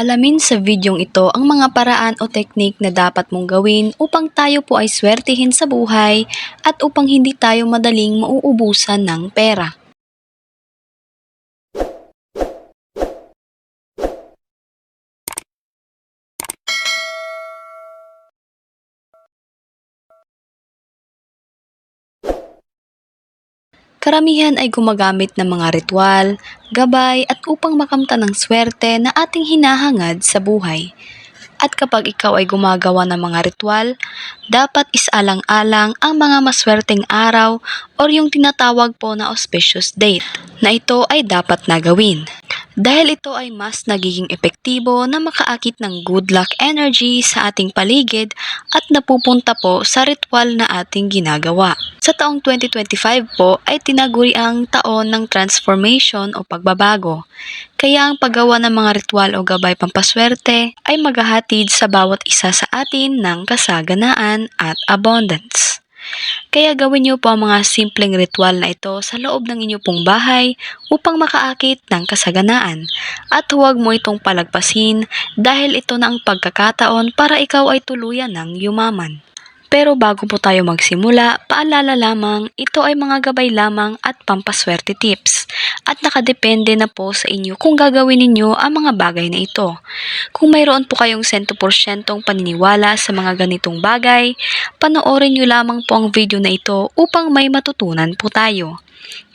Alamin sa videong ito ang mga paraan o teknik na dapat mong gawin upang tayo po ay swertihin sa buhay at upang hindi tayo madaling mauubusan ng pera. Karamihan ay gumagamit ng mga ritual, gabay at upang makamta ng swerte na ating hinahangad sa buhay. At kapag ikaw ay gumagawa ng mga ritual, dapat isalang-alang ang mga maswerteng araw or yung tinatawag po na auspicious date na ito ay dapat na gawin. Dahil ito ay mas nagiging epektibo na makaakit ng good luck energy sa ating paligid at napupunta po sa ritual na ating ginagawa. Sa taong 2025 po ay tinaguri ang taon ng transformation o pagbabago. Kaya ang paggawa ng mga ritual o gabay pampaswerte ay maghahatid sa bawat isa sa atin ng kasaganaan at abundance. Kaya gawin niyo po ang mga simpleng ritual na ito sa loob ng inyo pong bahay upang makaakit ng kasaganaan. At huwag mo itong palagpasin dahil ito na ang pagkakataon para ikaw ay tuluyan ng yumaman. Pero bago po tayo magsimula, paalala lamang, ito ay mga gabay lamang at pampaswerte tips. At nakadepende na po sa inyo kung gagawin ninyo ang mga bagay na ito. Kung mayroon po kayong 100% paniniwala sa mga ganitong bagay, panoorin nyo lamang po ang video na ito upang may matutunan po tayo.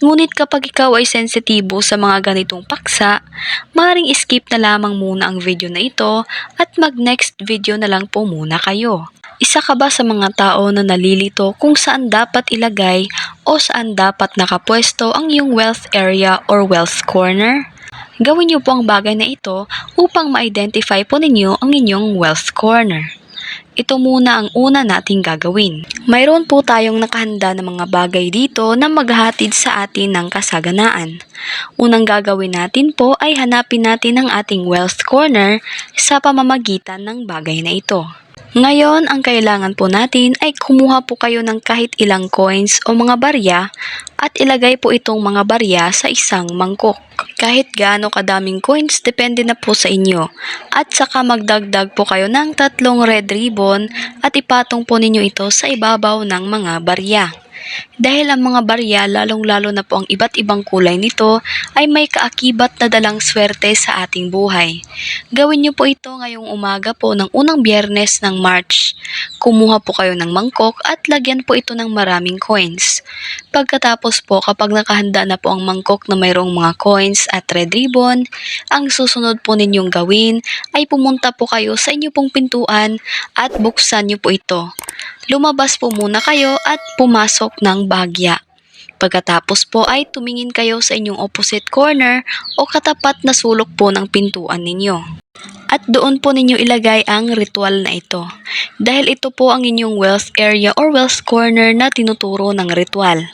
Ngunit kapag ikaw ay sensitibo sa mga ganitong paksa, maring skip na lamang muna ang video na ito at mag-next video na lang po muna kayo. Isa ka ba sa mga tao na nalilito kung saan dapat ilagay o saan dapat nakapwesto ang iyong wealth area or wealth corner? Gawin niyo po ang bagay na ito upang ma-identify po ninyo ang inyong wealth corner. Ito muna ang una nating gagawin. Mayroon po tayong nakahanda ng mga bagay dito na maghatid sa atin ng kasaganaan. Unang gagawin natin po ay hanapin natin ang ating wealth corner sa pamamagitan ng bagay na ito. Ngayon, ang kailangan po natin ay kumuha po kayo ng kahit ilang coins o mga barya at ilagay po itong mga barya sa isang mangkok. Kahit gaano kadaming coins, depende na po sa inyo. At saka magdagdag po kayo ng tatlong red ribbon at ipatong po ninyo ito sa ibabaw ng mga barya. Dahil ang mga barya, lalong-lalo na po ang iba't ibang kulay nito, ay may kaakibat na dalang swerte sa ating buhay. Gawin niyo po ito ngayong umaga po ng unang biyernes ng March. Kumuha po kayo ng mangkok at lagyan po ito ng maraming coins. Pagkatapos po, kapag nakahanda na po ang mangkok na mayroong mga coins at red ribbon, ang susunod po ninyong gawin ay pumunta po kayo sa inyo pong pintuan at buksan niyo po ito. Lumabas po muna kayo at pumasok ng bahagya. Pagkatapos po ay tumingin kayo sa inyong opposite corner o katapat na sulok po ng pintuan ninyo. At doon po ninyo ilagay ang ritual na ito. Dahil ito po ang inyong wealth area or wealth corner na tinuturo ng ritual.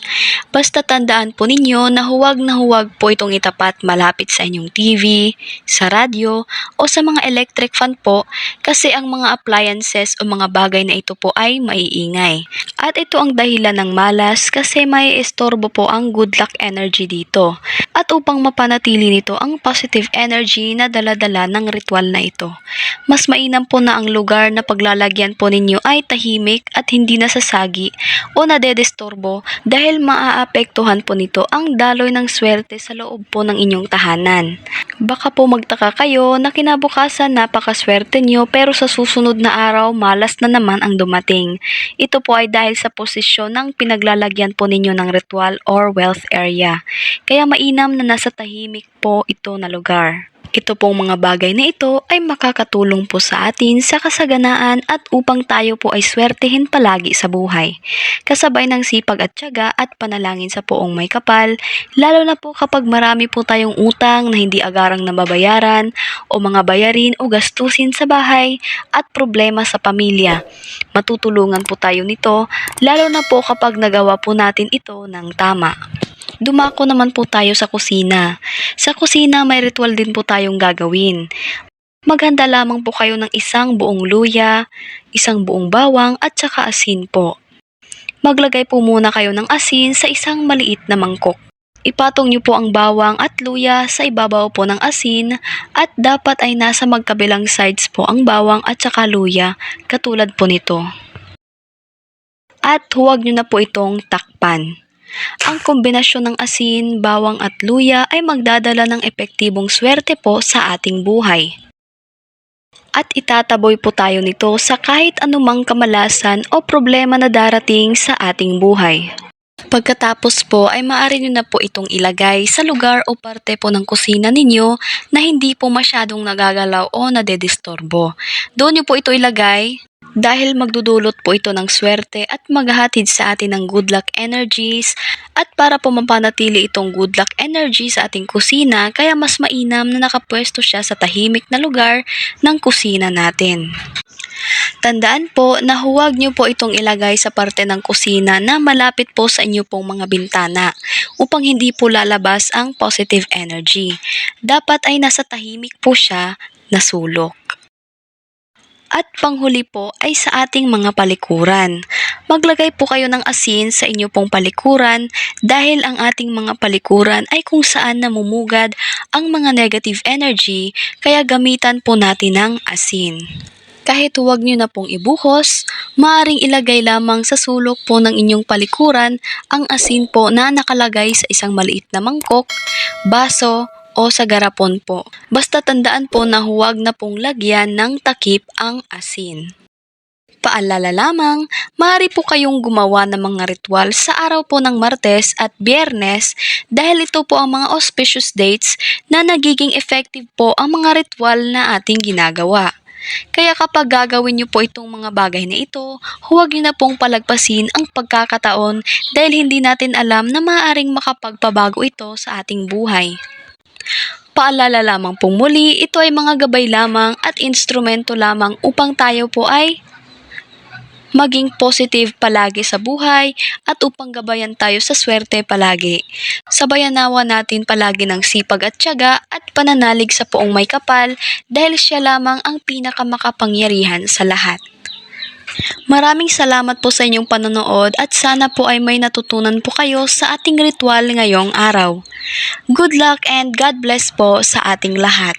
Basta tandaan po ninyo na huwag na huwag po itong itapat malapit sa inyong TV, sa radyo, o sa mga electric fan po kasi ang mga appliances o mga bagay na ito po ay maiingay. At ito ang dahilan ng malas kasi may estorbo po ang good luck energy dito. At upang mapanatili nito ang positive energy na daladala ng ritual na ito, mas mainam po na ang lugar na paglalagyan po ninyo ay tahimik at hindi nasasagi o nadedestorbo dahil maaapektuhan po nito ang daloy ng swerte sa loob po ng inyong tahanan. Baka po magtaka kayo na kinabukasan napakaswerte nyo pero sa susunod na araw malas na naman ang dumating. Ito po ay dahil sa posisyon ng pinaglalagyan po ninyo ng ritual or wealth area. Kaya mainam na nasa tahimik po ito na lugar. Ito pong mga bagay na ito ay makakatulong po sa atin sa kasaganaan at upang tayo po ay swertehin palagi sa buhay. Kasabay ng sipag at tiyaga at panalangin sa poong may kapal, lalo na po kapag marami po tayong utang na hindi agarang nababayaran o mga bayarin o gastusin sa bahay at problema sa pamilya. Matutulungan po tayo nito, lalo na po kapag nagawa po natin ito ng tama. Dumako naman po tayo sa kusina. Sa kusina may ritual din po tayong gagawin. Maghanda lamang po kayo ng isang buong luya, isang buong bawang at saka asin po. Maglagay po muna kayo ng asin sa isang maliit na mangkok. Ipatong niyo po ang bawang at luya sa ibabaw po ng asin at dapat ay nasa magkabilang sides po ang bawang at saka luya katulad po nito. At huwag niyo na po itong takpan. Ang kombinasyon ng asin, bawang at luya ay magdadala ng epektibong swerte po sa ating buhay. At itataboy po tayo nito sa kahit anumang kamalasan o problema na darating sa ating buhay. Pagkatapos po ay maaari nyo na po itong ilagay sa lugar o parte po ng kusina ninyo na hindi po masyadong nagagalaw o nadedistorbo. Doon nyo po ito ilagay dahil magdudulot po ito ng swerte at maghahatid sa atin ng good luck energies at para po mapanatili itong good luck energy sa ating kusina kaya mas mainam na nakapwesto siya sa tahimik na lugar ng kusina natin. Tandaan po na huwag niyo po itong ilagay sa parte ng kusina na malapit po sa inyo pong mga bintana upang hindi po lalabas ang positive energy. Dapat ay nasa tahimik po siya na sulok. At panghuli po ay sa ating mga palikuran. Maglagay po kayo ng asin sa inyo pong palikuran dahil ang ating mga palikuran ay kung saan namumugad ang mga negative energy kaya gamitan po natin ng asin. Kahit huwag nyo na pong ibuhos, maaring ilagay lamang sa sulok po ng inyong palikuran ang asin po na nakalagay sa isang maliit na mangkok, baso, o sa garapon po. Basta tandaan po na huwag na pong lagyan ng takip ang asin. Paalala lamang, maaari po kayong gumawa ng mga ritual sa araw po ng Martes at Biyernes dahil ito po ang mga auspicious dates na nagiging effective po ang mga ritual na ating ginagawa. Kaya kapag gagawin niyo po itong mga bagay na ito, huwag niyo na pong palagpasin ang pagkakataon dahil hindi natin alam na maaaring makapagpabago ito sa ating buhay. Paalala lamang pong muli, ito ay mga gabay lamang at instrumento lamang upang tayo po ay maging positive palagi sa buhay at upang gabayan tayo sa swerte palagi. Sabayan nawa natin palagi ng sipag at tiyaga at pananalig sa poong may kapal dahil siya lamang ang pinakamakapangyarihan sa lahat. Maraming salamat po sa inyong panonood at sana po ay may natutunan po kayo sa ating ritual ngayong araw. Good luck and God bless po sa ating lahat.